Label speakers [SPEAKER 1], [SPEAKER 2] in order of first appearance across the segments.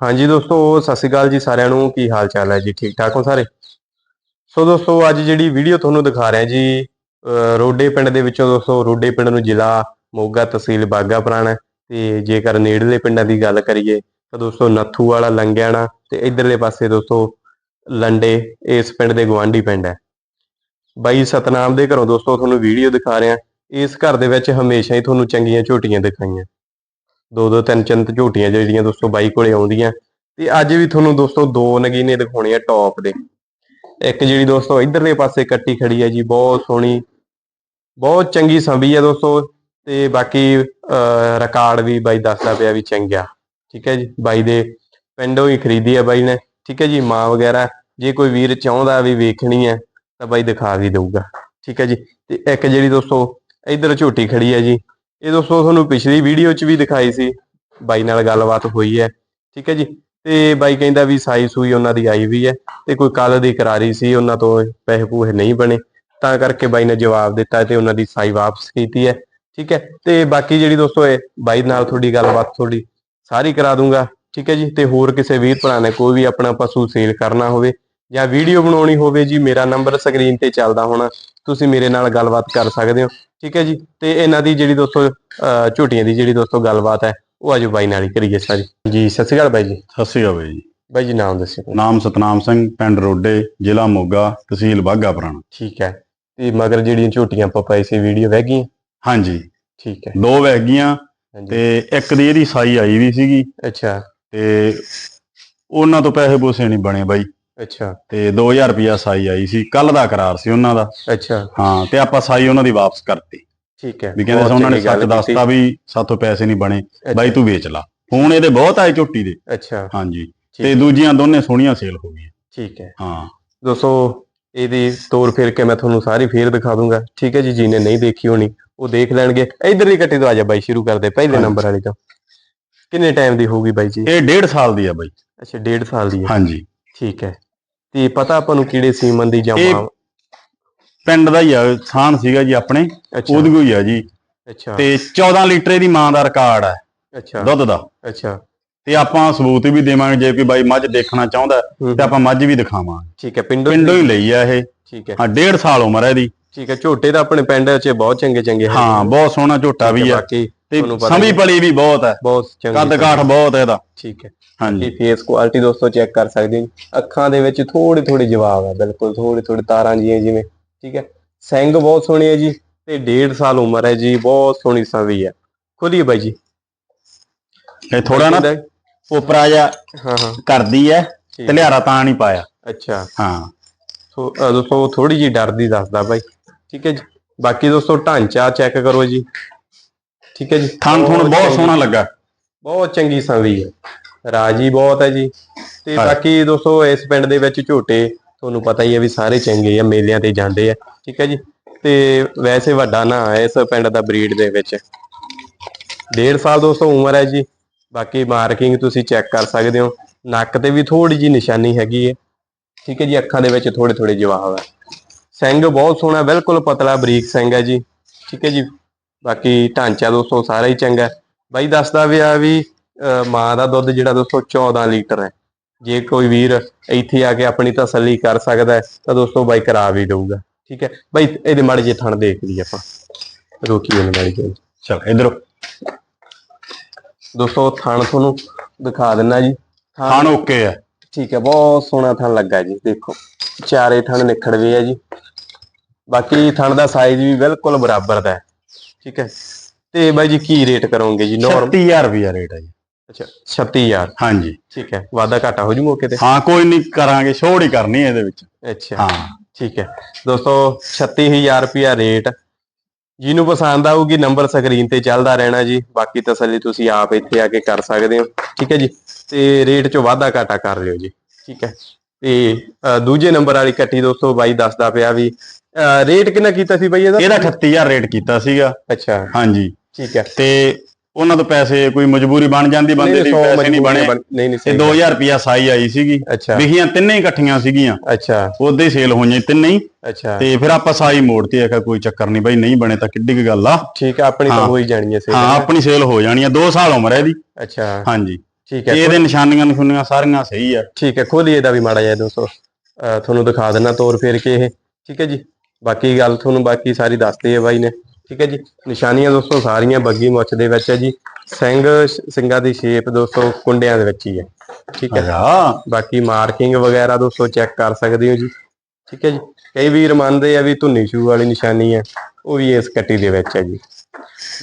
[SPEAKER 1] ਹਾਂਜੀ ਦੋਸਤੋ, ਸਤਿ ਸ਼੍ਰੀ ਅਕਾਲ ਜੀ ਸਾਰਿਆਂ ਨੂੰ। ਕੀ ਹਾਲ ਚਾਲ ਹੈ ਜੀ? ਠੀਕ ਠਾਕ ਹੋ ਸਾਰੇ? ਸੋ ਦੋਸਤੋ, ਅੱਜ ਜਿਹੜੀ ਵੀਡੀਓ ਤੁਹਾਨੂੰ ਦਿਖਾ ਰਿਹਾ ਜੀ ਰੋਡੇ ਪਿੰਡ ਦੇ ਵਿੱਚੋਂ ਦੋਸਤੋ, ਰੋਡੇ ਪਿੰਡ ਨੂੰ ਜ਼ਿਲ੍ਹਾ ਮੋਗਾ ਤਹਿਸੀਲ ਬਾਗਾ ਪੁਰਾਣਾ ਤੇ ਜੇਕਰ ਨੇੜਲੇ ਪਿੰਡਾਂ ਦੀ ਗੱਲ ਕਰੀਏ, ਤਾਂ ਦੋਸਤੋ, ਨੱਥੂ ਵਾਲਾ, ਲੰਗਿਆਣਾ ਤੇ ਇਧਰਲੇ ਪਾਸੇ ਦੋਸਤੋ, ਲੰਡੇ, ਇਸ ਪਿੰਡ ਦੇ ਗਵਾਂਢੀ ਪਿੰਡ ਹੈ। ਬਾਈ ਸਤਨਾਮ ਦੇ ਘਰੋਂ ਦੋਸਤੋ, ਤੁਹਾਨੂੰ ਵੀਡੀਓ ਦਿਖਾ ਰਿਹਾ। ਇਸ ਘਰ ਦੇ ਵਿੱਚ ਹਮੇਸ਼ਾ ਹੀ ਤੁਹਾਨੂੰ ਚੰਗੀਆਂ ਝੋਟੀਆਂ ਦਿਖਾਈਆਂ। ਦੋ ਦੋ ਤਿੰਨ ਤਿੰਨ ਝੋਟੀਆਂ ਜਿਹੜੀਆਂ ਦੋਸਤੋ ਬਾਈ ਕੋਲੇ ਆਉਂਦੀਆਂ। ਤੇ ਅੱਜ ਵੀ ਤੁਹਾਨੂੰ ਦੋਸਤੋ ਦੋ ਨਗੀਨੇ ਦਿਖਾਉਣੇ ਆ ਟੌਪ ਦੇ। ਇੱਕ ਜਿਹੜੀ ਦੋਸਤੋ ਇਧਰਲੇ ਪਾਸੇ ਕੱਟੀ ਖੜੀ ਹੈ ਜੀ, ਬਹੁਤ ਸੋਹਣੀ, ਬਹੁਤ ਚੰਗੀ ਸੰਭੀ ਹੈ ਦੋਸਤੋ। ਤੇ ਬਾਕੀ ਰਿਕਾਰਡ ਵੀ ਬਾਈ ਦੱਸਦਾ ਪਿਆ ਵੀ ਚੰਗਿਆ। ਠੀਕ ਹੈ ਜੀ, ਬਾਈ ਦੇ ਪਿੰਡੋਂ ਹੀ ਖਰੀਦੀ ਹੈ ਬਾਈ ਨੇ। ਠੀਕ ਹੈ ਜੀ, ਮਾਂ ਵਗੈਰਾ, ਜੇ ਕੋਈ ਵੀਰ ਚਾਹੁੰਦਾ ਵੀ ਵੇਖਣੀ ਹੈ ਤਾਂ ਬਾਈ ਦਿਖਾ ਵੀ ਦਊਗਾ। ਠੀਕ ਹੈ ਜੀ, ਤੇ ਇੱਕ ਜਿਹੜੀ ਦੋਸਤੋ ਇਧਰ ਝੋਟੀ ਖੜੀ ਹੈ ਜੀ ਇਹ ਦੋਸਤੋ ਤੁਹਾਨੂੰ ਪਿਛਲੀ ਵੀਡੀਓ 'ਚ ਵੀ ਦਿਖਾਈ ਸੀ। ਬਾਈ ਨਾਲ ਗੱਲਬਾਤ ਹੋਈ ਹੈ, ਠੀਕ ਹੈ ਜੀ? ਤੇ ਬਾਈ ਕਹਿੰਦਾ ਵੀ ਸਾਈ ਸੂਈ ਉਹਨਾਂ ਦੀ ਆਈ ਵੀ ਹੈ ਤੇ ਕੋਈ ਕੱਲ ਦੀ ਕਰਾਰੀ ਸੀ, ਉਹਨਾਂ ਤੋਂ ਪੈਸੇ ਪੂਹੇ ਨਹੀਂ ਬਣੇ। ਤਾਂ ਕਰਕੇ ਬਾਈ ਨੇ ਜਵਾਬ ਦਿੱਤਾ ਤੇ ਉਹਨਾਂ ਦੀ ਸਾਈ ਵਾਪਸ ਕੀਤੀ ਹੈ, ਠੀਕ ਹੈ? ਤੇ ਬਾਕੀ ਜਿਹੜੀ ਦੋਸਤੋ ਇਹ ਬਾਈ ਨਾਲ ਤੁਹਾਡੀ ਗੱਲਬਾਤ ਤੁਹਾਡੀ ਸਾਰੀ ਕਰਾ ਦੂੰਗਾ, ਠੀਕ ਹੈ ਜੀ? ਤੇ ਹੋਰ ਕਿਸੇ ਵੀਰ ਭਰਾ ਨੇ ਕੋਈ ਵੀ ਆਪਣਾ ਪਸ਼ੂ ਸੇਲ ਕਰਨਾ ਹੋਵੇ ਜਾਂ ਵੀਡੀਓ ਬਣਾਉਣੀ ਹੋਵੇ ਜੀ, ਮੇਰਾ ਨੰਬਰ ਸਕਰੀਨ ਤੇ ਚੱਲਦਾ ਹੋਣਾ। ਤੁਸੀਂ ਮੇਰੇ ਨਾਲ ਗੱਲਬਾਤ ਕਰ ਸਕਦੇ ਹੋ ਠੀਕ ਹੈ ਜੀ? ਤੇ ਇਹਨਾਂ ਦੀ ਜਿਹੜੀ ਦੋਸਤੋ ਝੋਟੀਆਂ ਦੀ ਜਿਹੜੀ ਦੋਸਤੋ ਗੱਲਬਾਤ ਹੈ ਉਹ ਅੱਜ ਬਾਈ ਨਾਲ ਹੀ ਕਰੀਏ ਸਾਰੀ। ਜੀ ਸਤਿ ਸ਼੍ਰੀ ਅਕਾਲ ਬਾਈ ਜੀ।
[SPEAKER 2] ਸਤਿ ਸ਼੍ਰੀ ਅਕਾਲ ਬਾਈ ਜੀ।
[SPEAKER 1] ਬਾਈ ਜੀ ਨਾਮ ਦੱਸਿਓ
[SPEAKER 2] ਨਾਮ ਸਤਨਾਮ ਸਿੰਘ ਪਿੰਡ ਰੋਡੇ ਜ਼ਿਲ੍ਹਾ ਮੋਗਾ ਤਹਿਸੀਲ ਬਾਗਾ ਪੁਰਾਣਾ।
[SPEAKER 1] ਠੀਕ ਹੈ। ਤੇ ਮਗਰ ਜਿਹੜੀਆਂ ਝੋਟੀਆਂ ਆਪਾਂ ਪਾਈ ਸੀ ਵੀਡੀਓ ਵਹਿ ਗਈਆਂ?
[SPEAKER 2] ਹਾਂਜੀ।
[SPEAKER 1] ਠੀਕ ਹੈ।
[SPEAKER 2] ਦੋ ਵਹਿ ਗਈਆਂ ਤੇ ਇੱਕ ਦੀ ਇਹਦੀ ਸਾਈ ਆਈ ਵੀ ਸੀਗੀ।
[SPEAKER 1] ਅੱਛਾ।
[SPEAKER 2] ਤੇ ਉਹਨਾਂ ਤੋਂ ਪੈਸੇ ਪੂਸੇ ਨਹੀਂ ਬਣੇ ਬਾਈ।
[SPEAKER 1] ਅੱਛਾ।
[SPEAKER 2] ਤੇ 2000 ਰੁਪਿਆ ਸਾਈ ਆਈ ਸੀ ਕੱਲ ਦਾ ਕਰਾਰ ਸੀ ਉਹਨਾਂ ਦਾ।
[SPEAKER 1] ਅੱਛਾ।
[SPEAKER 2] ਹਾਂ ਤੇ ਆਪਾਂ ਸਾਈ ਉਹਨਾਂ ਦੀ ਵਾਪਸ ਕਰਤੀ।
[SPEAKER 1] ਠੀਕ ਹੈ।
[SPEAKER 2] ਵੀ ਕਹਿੰਦੇ ਸੀ ਉਹਨਾਂ ਨੇ ਸੱਚ। ਦੱਸਤਾ ਵੀ ਸਾਥੋਂ ਪੈਸੇ ਨਹੀਂ ਬਣੇ। ਬਾਈ ਤੂੰ ਵੇਚ ਲਾ। ਹੁਣ ਇਹਦੇ ਬਹੁਤ ਆਏ ਝੋਟੀ ਦੇ।
[SPEAKER 1] ਅੱਛਾ।
[SPEAKER 2] ਹਾਂਜੀ। ਤੇ ਦੂਜੀਆਂ ਦੋਨੇ ਸੋਹਣੀਆਂ ਸੇਲ ਹੋ ਗਈਆਂ।
[SPEAKER 1] ਠੀਕ ਹੈ।
[SPEAKER 2] ਹਾਂ।
[SPEAKER 1] ਦੋਸਤੋ ਇਹਦੀ ਤੋਰ ਫੇਰ ਕੇ ਮੈਂ ਤੁਹਾਨੂੰ ਸਾਰੀ ਫੇਰ ਦਿਖਾ ਦੂੰਗਾ। ਠੀਕ ਹੈ ਜੀ ਜਿਹਨੇ ਨਹੀਂ ਦੇਖੀ ਹੋਣੀ ਉਹ ਦੇਖ ਲੈਣਗੇ। ਇਧਰ ਦੀ ਕੱਟੀ ਤੋਂ ਆ ਜਾ ਬਾਈ ਸ਼ੁਰੂ ਕਰਦੇ। ਪਹਿਲੇ। ਨੰਬਰ ਵਾਲੀ ਤੋਂ। ਕਿੰਨੇ ਟਾਈਮ ਦੀ ਹੋਊਗੀ ਬਾਈ ਜੀ?
[SPEAKER 2] ਇਹ 1.5 ਸਾਲ ਦੀ ਆ ਬਾਈ।
[SPEAKER 1] ਅੱਛਾ 1.5 ਸਾਲ ਦੀ ਹੈ
[SPEAKER 2] ਹਾਂਜੀ।
[SPEAKER 1] ਠੀਕ ਹੈ। ਤੇ ਪਤਾ ਆਪਾਂ ਨੂੰ ਕਿਹੜੇ ਸੀਮਨ ਦੀ ਜਾਂ
[SPEAKER 2] ਇਹ
[SPEAKER 1] ਮਾਂ?
[SPEAKER 2] ਪਿੰਡ ਦਾ ਹੀ ਆ ਥਾਨ ਸੀਗਾ ਜੀ ਆਪਣੇ ਉਹਦੀ ਕੋਈ ਆ ਜੀ।
[SPEAKER 1] ਅੱਛਾ।
[SPEAKER 2] ਤੇ 14 ਲੀਟਰ ਦੀ ਮਾਂ ਦਾ ਰਿਕਾਰਡ ਹੈ
[SPEAKER 1] ਅੱਛਾ।
[SPEAKER 2] ਦੁੱਧ ਦਾ।
[SPEAKER 1] ਅੱਛਾ।
[SPEAKER 2] ਤੇ ਆਪਾਂ ਸਬੂਤ ਵੀ ਦੇਵਾਂਗੇ ਜੇ ਕੋਈ ਬਾਈ ਮੱਝ ਦੇਖਣਾ ਚਾਹੁੰਦਾ ਤੇ ਆਪਾਂ ਮੱਝ ਵੀ ਦਿਖਾਵਾਂਗੇ।
[SPEAKER 1] ਠੀਕ ਹੈ ਪਿੰਡੋਂ
[SPEAKER 2] ਪਿੰਡੋਂ ਹੀ ਲਈ। ਆ ਇਹ।
[SPEAKER 1] ਠੀਕ ਹੈ।
[SPEAKER 2] ਹਾਂ 1.5 ਸਾਲ ਉਮਰ ਹੈ ਇਹਦੀ।
[SPEAKER 1] ਠੀਕ ਹੈ ਝੋਟੇ ਤਾਂ ਆਪਣੇ ਪਿੰਡ 'ਚ ਬਹੁਤ ਚੰਗੇ ਚੰਗੇ
[SPEAKER 2] ਹਾਂ। ਬਹੁਤ ਸੋਹਣਾ ਝੋਟਾ ਵੀ ਹੈ
[SPEAKER 1] ਬਾਕੀ
[SPEAKER 2] ਤੇ
[SPEAKER 1] ਤੁਹਾਨੂੰ ਪਤਾ।
[SPEAKER 2] ਪਲੀ ਵੀ ਬਹੁਤ ਹੈ।
[SPEAKER 1] ਬਹੁਤ ਚੰਗੀ
[SPEAKER 2] ਕੱਦ ਕਾਠ ਬਹੁਤ ਹੈ ਇਹਦਾ।
[SPEAKER 1] ਠੀਕ ਹੈ।
[SPEAKER 2] ਹਾਂਜੀ।
[SPEAKER 1] ਫੇਸ ਕੁਆਲਿਟੀ ਦੋਸਤੋ ਚੈੱਕ ਕਰ ਸਕਦੇ ਹੋ ਅੱਖਾਂ ਦੇ ਵਿੱਚ ਥੋੜੇ ਥੋੜੇ ਜਵਾਬ ਹੈ ਬਿਲਕੁਲ ਥੋੜੇ ਥੋੜੇ ਤਾਰਾਂ ਜੀਆਂ ਜਿਵੇਂ ਠੀਕ ਹੈ। ਸਿੰਘ ਬਹੁਤ ਸੋਹਣੀ ਹੈ ਜੀ ਤੇ 1.5 ਸਾਲ ਉਮਰ ਹੈ ਜੀ ਬਹੁਤ ਸੋਹਣੀ ਸੰਵੀ ਹੈ। ਖੋਲੀਏ ਬਾਈ ਜੀ।
[SPEAKER 2] ਇਹ ਥੋੜਾ ਨਾ ਉਪਰਾ ਜਾ
[SPEAKER 1] ਹਾਂ ਹਾਂ।
[SPEAKER 2] ਕਰਦੀ ਹੈ ਤੇ ਲਿਆਰਾ ਤਾਂ ਨਹੀਂ ਪਾਇਆ।
[SPEAKER 1] ਅੱਛਾ।
[SPEAKER 2] ਹਾਂ।
[SPEAKER 1] ਸੋ ਅ, ਦੋਸਤੋ ਥੋੜੀ ਜੀ ਡਰਦੀ ਦੱਸਦਾ ਬਾਈ। ਠੀਕ ਹੈ ਜੀ। ਬਾਕੀ ਦੋਸਤੋ ਢਾਂਚਾ ਚੈੱਕ ਕਰੋ ਜੀ। ਠੀਕ ਹੈ ਜੀ?
[SPEAKER 2] ਥਣ ਥੁਣ ਬਹੁਤ ਸੋਹਣਾ ਲੱਗਾ।
[SPEAKER 1] ਬਹੁਤ ਚੰਗੀ ਸੰਵੀ ਹੈ। ਰਾਜੀ ਬਹੁਤ ਹੈ ਜੀ। ਤੇ। ਬਾਕੀ ਦੋਸਤੋ ਇਸ ਪਿੰਡ ਦੇ ਵਿੱਚ ਝੋਟੇ ਤੁਹਾਨੂੰ ਪਤਾ ਹੀ ਹੈ ਵੀ ਸਾਰੇ ਚੰਗੇ ਆ ਮੇਲਿਆਂ ਤੇ ਜਾਂਦੇ ਆ। ਠੀਕ ਹੈ ਜੀ? ਤੇ ਵੈਸੇ ਵੱਡਾ ਨਾ ਹੈ ਇਸ ਪਿੰਡ ਦਾ ਬਰੀਡ ਦੇ ਵਿੱਚ। ਡੇਢ ਸਾਲ ਦੋਸਤੋ ਉਮਰ ਹੈ ਜੀ। ਬਾਕੀ ਮਾਰਕਿੰਗ ਤੁਸੀਂ ਚੈੱਕ ਕਰ ਸਕਦੇ ਹੋ। ਨੱਕ ਤੇ ਵੀ ਥੋੜੀ ਜੀ ਨਿਸ਼ਾਨੀ ਹੈਗੀ ਹੈ। ਠੀਕ ਹੈ ਜੀ? ਅੱਖਾਂ ਦੇ ਵਿੱਚ ਥੋੜੇ ਥੋੜੇ ਜਵਾਬ ਹੈ। ਸਿੰਘ ਬਹੁਤ ਸੋਹਣਾ ਬਿਲਕੁਲ ਪਤਲਾ ਬਰੀਕ ਸਿੰਘ ਹੈ ਜੀ। ਠੀਕ ਹੈ ਜੀ? ਬਾਕੀ ਢਾਂਚਾ ਦੋਸਤੋ ਸਾਰਾ ਹੀ ਚੰਗਾ ਹੈ। ਬਾਈ ਦੱਸਦਾ ਵੀ ਆ ਵੀ ਮਾਂ ਦਾ ਦੁੱਧ ਜਿਹੜਾ ਦੋਸਤੋ 14 ਲੀਟਰ ਹੈ। ਜੇ ਕੋਈ ਵੀਰ ਇੱਥੇ ਆ ਕੇ ਆਪਣੀ ਤਸੱਲੀ ਕਰ ਸਕਦਾ ਹੈ ਤਾਂ ਦੋਸਤੋ ਬਾਈ ਕਰਾ ਵੀ ਦਊਗਾ। ਠੀਕ ਹੈ? ਬਾਈ ਇਹਦੇ ਮਾੜੇ ਜੇ ਥਣ ਦੇਖ ਲਈ ਆਪਾਂ। ਰੋਕੀ ਇਹਨੇ ਮਾੜੀ ਜਿਹੀ।
[SPEAKER 2] ਚਲ ਇਧਰੋਂ
[SPEAKER 1] ਦੋਸਤੋ ਥਣ ਤੁਹਾਨੂੰ ਦਿਖਾ ਦਿੰਨਾ ਜੀ।
[SPEAKER 2] ਥਣ ਓਕੇ ਹੈ।
[SPEAKER 1] ਠੀਕ ਹੈ ਬਹੁਤ ਸੋਹਣਾ ਥਣ ਲੱਗਾ ਜੀ ਦੇਖੋ। ਚਾਰੇ ਥਣ ਨਿਖੜਵੇ ਆ ਜੀ। ਬਾਕੀ ਥਣ ਦਾ ਸਾਈਜ਼ ਵੀ ਬਿਲਕੁਲ ਬਰਾਬਰ ਦਾ ਹੈ। ਠੀਕ ਹੈ। ਤੇ ਬਾਈ ਜੀ ਕੀ ਰੇਟ ਕਰੋਗੇ ਜੀ? ਨਾਰਮਲ
[SPEAKER 2] 36000 ਰੁਪਿਆ ਰੇਟ ਹੈ ਜੀ।
[SPEAKER 1] ਅੱਛਾ 36000
[SPEAKER 2] ਹਾਂਜੀ।
[SPEAKER 1] ਠੀਕ ਹੈ। ਵਾਧਾ ਘਾਟਾ ਹੋ ਜੂ ਮੌਕੇ ਤੇ?
[SPEAKER 2] ਹਾਂ ਕੋਈ ਨਹੀਂ ਕਰਾਂਗੇ। ਛੋੜ ਹੀ ਕਰਨੀ ਹੈ ਇਹਦੇ ਵਿੱਚ।
[SPEAKER 1] ਅੱਛਾ।
[SPEAKER 2] ਹਾਂ।
[SPEAKER 1] ਠੀਕ ਹੈ। ਦੋਸਤੋ 36000 ਰੁਪਿਆ ਰੇਟ ਜਿਹਨੂੰ ਪਸੰਦ ਆਊਗੀ ਨੰਬਰ ਸਕਰੀਨ ਤੇ ਚੱਲਦਾ ਰਹਿਣਾ ਜੀ। ਬਾਕੀ ਤਸੱਲੀ ਤੁਸੀਂ ਆਪ ਇੱਥੇ ਆ ਕੇ ਕਰ ਸਕਦੇ ਹੋ। ਠੀਕ ਹੈ ਜੀ। ਤੇ ਰੇਟ 'ਚ ਵਾਧਾ ਘਾਟਾ ਕਰ ਲਿਓ ਜੀ। ਠੀਕ ਹੈ। ਤੇ ਦੂਜੇ ਨੰਬਰ ਵਾਲੀ ਕੱਟੀ ਦੋਸਤੋ ਬਾਈ ਦੱਸਦਾ ਪਿਆ ਵੀ ਰੇਟ ਕਿੰਨਾ ਕੀਤਾ ਸੀ ਬਾਈ ਇਹਦਾ?
[SPEAKER 2] ਇਹਦਾ 38000 ਰੇਟ ਕੀਤਾ ਸੀਗਾ।
[SPEAKER 1] ਅੱਛਾ।
[SPEAKER 2] ਹਾਂਜੀ।
[SPEAKER 1] ਠੀਕ ਹੈ।
[SPEAKER 2] ਤੇ ਉਹਨਾਂ ਤੋਂ ਪੈਸੇ ਕੋਈ ਮਜਬੂਰੀ ਬਣ ਜਾਂਦੀ ਬੰਦੇ ਦੀ
[SPEAKER 1] ਸੌ
[SPEAKER 2] ਪੈਸੇ ਨਹੀਂ ਬਣੇ।
[SPEAKER 1] ਨਹੀਂ ਨਹੀਂ
[SPEAKER 2] ਤੇ
[SPEAKER 1] ਸਹੀ
[SPEAKER 2] 2000 ਰੁਪਿਆ ਸਾਈ ਆਈ ਸੀਗੀ।
[SPEAKER 1] ਅੱਛਾ।
[SPEAKER 2] ਵਿਖੀਆਂ ਤਿੰਨੇ ਹੀ ਇਕੱਠੀਆਂ ਸੀਗੀਆਂ।
[SPEAKER 1] ਅੱਛਾ।
[SPEAKER 2] ਉਹਦੇ ਹੀ ਸੇਲ ਹੋਈਆਂ ਤਿੰਨੇ ਹੀ।
[SPEAKER 1] ਅੱਛਾ।
[SPEAKER 2] ਤੇ ਫਿਰ ਆਪਾਂ ਸਾਈ ਮੋੜਤੀ ਆਖਿਆ ਕੋਈ ਚੱਕਰ ਨਹੀਂ ਬਾਈ ਨਹੀਂ ਬਣੇ ਤਾਂ ਕਿੱਡੀ ਕੁ ਗੱਲ ਆ।
[SPEAKER 1] ਠੀਕ ਹੈ ਆਪਣੀ ਤਾਂ
[SPEAKER 2] ਹਾਂ।
[SPEAKER 1] ਹੋ ਹੀ ਜਾਣੀ ਹੈ
[SPEAKER 2] ਹਾਂ
[SPEAKER 1] ਸੇਲ
[SPEAKER 2] ਆਪਣੀ ਸੇਲ ਹੋ ਜਾਣੀ ਆ 2 ਸਾਲ ਉਮਰ ਹੈ ਇਹਦੀ।
[SPEAKER 1] ਅੱਛਾ।
[SPEAKER 2] ਹਾਂਜੀ।
[SPEAKER 1] ਠੀਕ ਹੈ।
[SPEAKER 2] ਇਹਦੇ ਨਿਸ਼ਾਨੀਆਂ ਨਿਸ਼ਾਨੀਆਂ ਸਾਰੀਆਂ ਸਹੀ ਆ।
[SPEAKER 1] ਠੀਕ ਹੈ ਖੋਲੀਏ ਦਾ ਵੀ ਮਾੜਾ ਜਿਹਾ ਦੋਸਤੋ ਤੁਹਾਨੂੰ ਦਿਖਾ ਦਿੰਨਾ ਤੋਰ ਫੇਰ ਕੇ ਇਹ। ਠੀਕ ਹੈ ਜੀ। ਬਾਕੀ ਗੱਲ ਤੁਹਾਨੂੰ ਬਾਕੀ ਸਾਰੀ ਦੱਸਦੇ ਆ ਬਾਈ ਨੇ। ਠੀਕ ਹੈ ਜੀ। ਨਿਸ਼ਾਨੀਆਂ ਦੋਸਤੋ ਸਾਰੀਆਂ ਬੱਗੀ ਮੁੱਛ ਦੇ ਵਿੱਚ ਹੈ ਜੀ। ਸਿੰਘ ਸਿੰਘਾਂ ਦੀ ਸ਼ੇਪ ਦੋਸਤੋ ਕੁੰਡਿਆਂ ਦੇ ਵਿੱਚ ਹੀ ਹੈ। ਠੀਕ ਹੈ। ਬਾਕੀ ਮਾਰਕਿੰਗ ਵਗੈਰਾ ਦੋਸਤੋ ਚੈੱਕ ਕਰ ਸਕਦੇ ਹੋ ਜੀ। ਠੀਕ ਹੈ ਜੀ। ਕਈ ਵੀਰ ਮੰਨਦੇ ਆ ਵੀ ਧੁੰਨੀ ਸ਼ੂ ਵਾਲੀ ਨਿਸ਼ਾਨੀ ਹੈ। ਉਹ ਵੀ ਇਸ ਕੱਟੀ ਦੇ ਵਿੱਚ ਹੈ ਜੀ।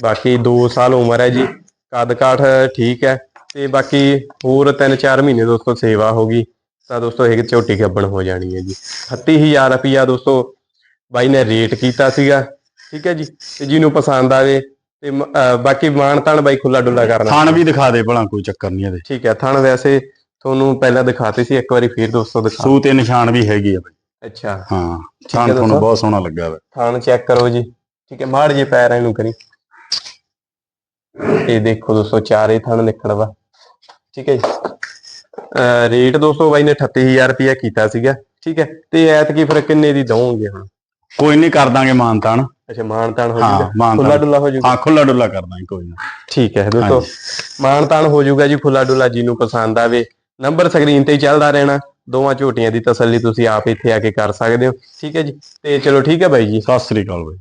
[SPEAKER 1] ਬਾਕੀ 2 ਸਾਲ ਉਮਰ ਹੈ ਜੀ। ਕੱਦ ਕਾਠ ਠੀਕ ਹੈ। ਤੇ ਬਾਕੀ ਹੋਰ 3-4 ਮਹੀਨੇ ਦੋਸਤੋ ਸੇਵਾ ਹੋਗੀ ਤਾਂ ਦੋਸਤੋ ਇਹ ਝੋਟੀ ਗੱਬਣ ਹੋ ਜਾਣੀ ਹੈ ਜੀ। 38000 ਰੁਪਿਆ ਦੋਸਤੋ ਬਾਈ ਨੇ ਰੇਟ ਕੀਤਾ ਸੀਗਾ ਠੀਕ ਹੈ ਜੀ ਤੇ ਜਿਹਨੂੰ ਪਸੰਦ ਆਵੇ ਤੇ ਮ- ਅਹ ਬਾਕੀ ਮਾਨ ਤਾਨ ਬਾਈ ਖੁੱਲਾ ਡੁੱਲਾ ਕਰਨਾ
[SPEAKER 2] ਥਣ ਵੀ ਦਿਖਾ ਦੇ ਭਲਾ ਕੋਈ ਚੱਕਰ ਨਹੀਂ ਇਹਦੇ।
[SPEAKER 1] ਠੀਕ ਹੈ ਥਣ ਵੈਸੇ ਤੁਹਾਨੂੰ ਪਹਿਲਾਂ ਦਿਖਾਤੇ ਸੀ ਇੱਕ ਵਾਰੀ ਫੇਰ ਦੋਸਤੋ ਦਿਖਾ।
[SPEAKER 2] ਸੂ ਤੇ ਨਿਸ਼ਾਨ ਵੀ ਹੈਗੀ ਆ ਬਈ।
[SPEAKER 1] ਅੱਛਾ।
[SPEAKER 2] ਹਾਂ
[SPEAKER 1] ਹੈ
[SPEAKER 2] ਥਣ ਤੁਹਾਨੂੰ
[SPEAKER 1] ਦੱਸੋ।
[SPEAKER 2] ਬਹੁਤ ਸੋਹਣਾ ਲੱਗਾ ਵਾ।
[SPEAKER 1] ਥਣ ਚੈੱਕ ਕਰੋ ਜੀ। ਠੀਕ ਹੈ ਮਾੜ ਜੇ ਪੈਰ ਇਹਨੂੰ ਕਰੀ। ਇਹ ਦੇਖੋ ਦੋਸਤੋ ਚਾਰੇ ਥਣ ਨਿਕਲ ਵਾ। ਠੀਕ ਹੈ ਜੀ। ਅਹ ਰੇਟ ਦੋਸਤੋ ਬਾਈ ਨੇ 38000 ਰੁਪਇਆ ਕੀਤਾ ਸੀਗਾ। ਠੀਕ ਹੈ ਤੇ ਐਤਕੀ ਫਿਰ ਕਿੰਨੇ ਦੀ ਦਵੋਗੇ ਹੁਣ?
[SPEAKER 2] ਕੋਈ ਨਹੀਂ ਕਰ ਦਾਂਗੇ ਮਾਨਤਾਨ
[SPEAKER 1] ਅੱਛਾ ਮਾਨ ਤਾਨ
[SPEAKER 2] ਹੋ
[SPEAKER 1] ਜਾਊਗਾ ਖੁੱਲਾ
[SPEAKER 2] ਮਾਨਤਾਨ
[SPEAKER 1] ਡੁੱਲਾ ਹੋ ਜਾਊਗਾ
[SPEAKER 2] ਹਾਂ ਖੁੱਲਾ ਡੁੱਲਾ ਕਰ ਦਾਂਗੇ ਕੋਈ ਨਾ।
[SPEAKER 1] ਠੀਕ ਹੈ ਦੋਸਤੋ
[SPEAKER 2] ਹਾਂਜੀ।
[SPEAKER 1] ਮਾਨ ਤਾਨ ਹੋ ਜਾਊਗਾ ਜੀ ਖੁੱਲਾ ਡੁੱਲਾ ਜੀ ਨੂੰ ਪਸੰਦ ਆਵੇ। ਨੰਬਰ ਸਕਰੀਨ ਤੇ ਹੀ ਚੱਲਦਾ ਰਹਿਣਾ। ਦੋਵਾਂ ਝੋਟੀਆਂ ਦੀ ਤਸੱਲੀ ਤੁਸੀਂ ਆਪ ਇੱਥੇ ਆ ਕੇ ਕਰ ਸਕਦੇ ਹੋ। ਠੀਕ ਹੈ ਜੀ। ਤੇ ਚਲੋ ਠੀਕ ਹੈ ਬਾਈ ਜੀ।
[SPEAKER 2] ਸਤਿ ਸ੍ਰੀ ਅਕਾਲ ਬਈ।